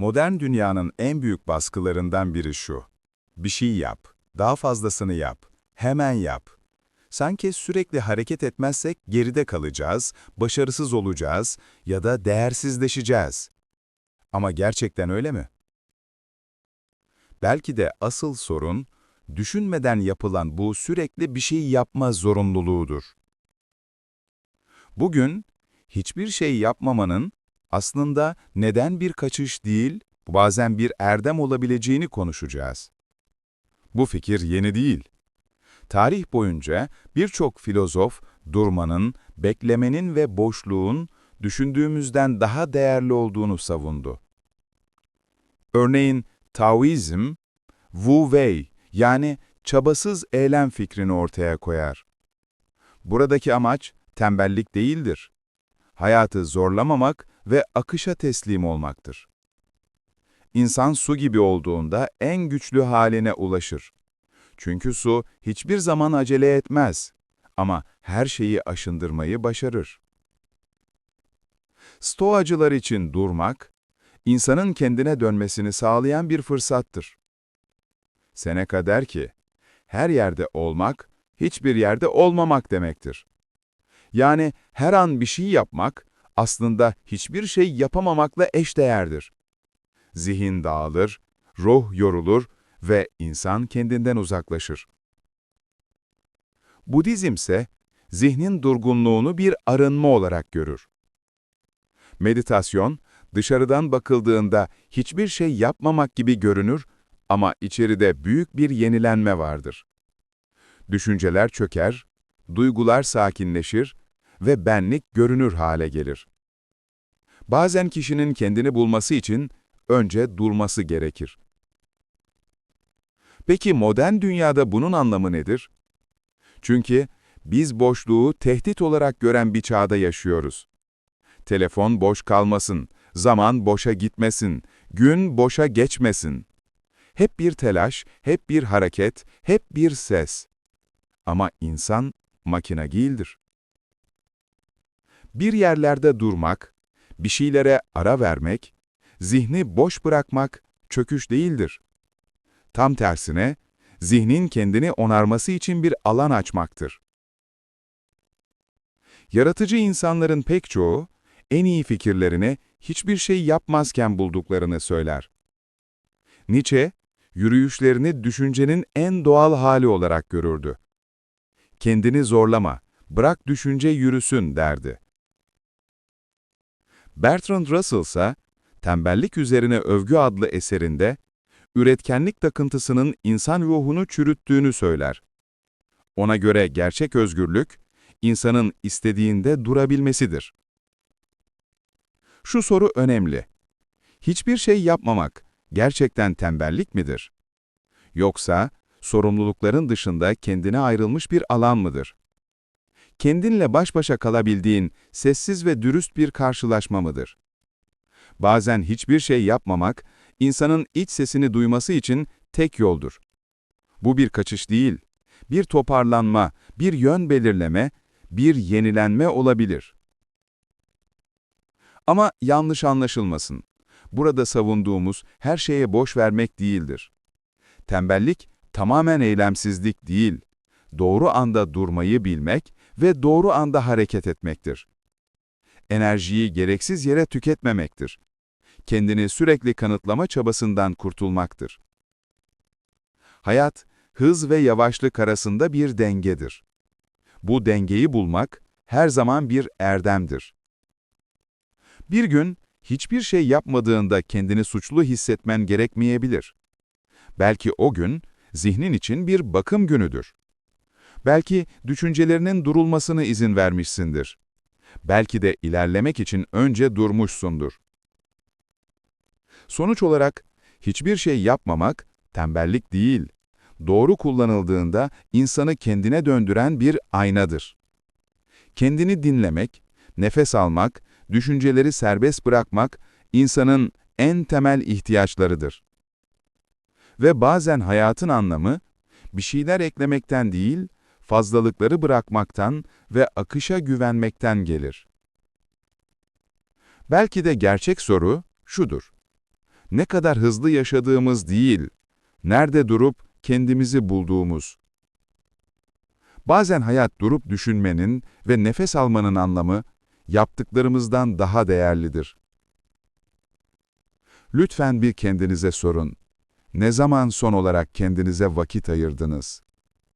Modern dünyanın en büyük baskılarından biri şu. Bir şey yap, daha fazlasını yap, hemen yap. Sanki sürekli hareket etmezsek geride kalacağız, başarısız olacağız ya da değersizleşeceğiz. Ama gerçekten öyle mi? Belki de asıl sorun, düşünmeden yapılan bu sürekli bir şey yapma zorunluluğudur. Bugün, hiçbir şey yapmamanın aslında neden bir kaçış değil, bazen bir erdem olabileceğini konuşacağız. Bu fikir yeni değil. Tarih boyunca birçok filozof durmanın, beklemenin ve boşluğun düşündüğümüzden daha değerli olduğunu savundu. Örneğin Taoizm, Wu Wei yani çabasız eylem fikrini ortaya koyar. Buradaki amaç tembellik değildir. Hayatı zorlamamak ve akışa teslim olmaktır. İnsan su gibi olduğunda en güçlü haline ulaşır. Çünkü su hiçbir zaman acele etmez ama her şeyi aşındırmayı başarır. Stoacılar için durmak, insanın kendine dönmesini sağlayan bir fırsattır. Seneca der ki, her yerde olmak, hiçbir yerde olmamak demektir. Yani her an bir şey yapmak, aslında hiçbir şey yapamamakla eşdeğerdir. Zihin dağılır, ruh yorulur ve insan kendinden uzaklaşır. Budizm ise zihnin durgunluğunu bir arınma olarak görür. Meditasyon, dışarıdan bakıldığında hiçbir şey yapmamak gibi görünür ama içeride büyük bir yenilenme vardır. Düşünceler çöker, duygular sakinleşir ve benlik görünür hale gelir. Bazen kişinin kendini bulması için önce durması gerekir. Peki modern dünyada bunun anlamı nedir? Çünkü biz boşluğu tehdit olarak gören bir çağda yaşıyoruz. Telefon boş kalmasın, zaman boşa gitmesin, gün boşa geçmesin. Hep bir telaş, hep bir hareket, hep bir ses. Ama insan makine değildir. Bir yerlerde durmak, bir şeylere ara vermek, zihni boş bırakmak çöküş değildir. Tam tersine, zihnin kendini onarması için bir alan açmaktır. Yaratıcı insanların pek çoğu, en iyi fikirlerini hiçbir şey yapmazken bulduklarını söyler. Nietzsche, yürüyüşlerini düşüncenin en doğal hali olarak görürdü. Kendini zorlama, bırak düşünce yürüsün derdi. Bertrand Russell ise, Tembellik Üzerine Övgü adlı eserinde, üretkenlik takıntısının insan ruhunu çürüttüğünü söyler. Ona göre gerçek özgürlük, insanın istediğinde durabilmesidir. Şu soru önemli. Hiçbir şey yapmamak gerçekten tembellik midir? Yoksa sorumlulukların dışında kendine ayrılmış bir alan mıdır? Kendinle baş başa kalabildiğin sessiz ve dürüst bir karşılaşma mıdır? Bazen hiçbir şey yapmamak, insanın iç sesini duyması için tek yoldur. Bu bir kaçış değil, bir toparlanma, bir yön belirleme, bir yenilenme olabilir. Ama yanlış anlaşılmasın. Burada savunduğumuz her şeye boş vermek değildir. Tembellik tamamen eylemsizlik değil, doğru anda durmayı bilmek ve doğru anda hareket etmektir. Enerjiyi gereksiz yere tüketmemektir. Kendini sürekli kanıtlama çabasından kurtulmaktır. Hayat, hız ve yavaşlık arasında bir dengedir. Bu dengeyi bulmak her zaman bir erdemdir. Bir gün hiçbir şey yapmadığında kendini suçlu hissetmen gerekmeyebilir. Belki o gün zihnin için bir bakım günüdür. Belki düşüncelerinin durulmasını izin vermişsindir. Belki de ilerlemek için önce durmuşsundur. Sonuç olarak hiçbir şey yapmamak tembellik değil, doğru kullanıldığında insanı kendine döndüren bir aynadır. Kendini dinlemek, nefes almak, düşünceleri serbest bırakmak insanın en temel ihtiyaçlarıdır. Ve bazen hayatın anlamı, bir şeyler eklemekten değil, fazlalıkları bırakmaktan ve akışa güvenmekten gelir. Belki de gerçek soru şudur. ne kadar hızlı yaşadığımız değil, nerede durup kendimizi bulduğumuz. Bazen hayat durup düşünmenin ve nefes almanın anlamı, yaptıklarımızdan daha değerlidir. Lütfen bir kendinize sorun. Ne zaman son olarak kendinize vakit ayırdınız?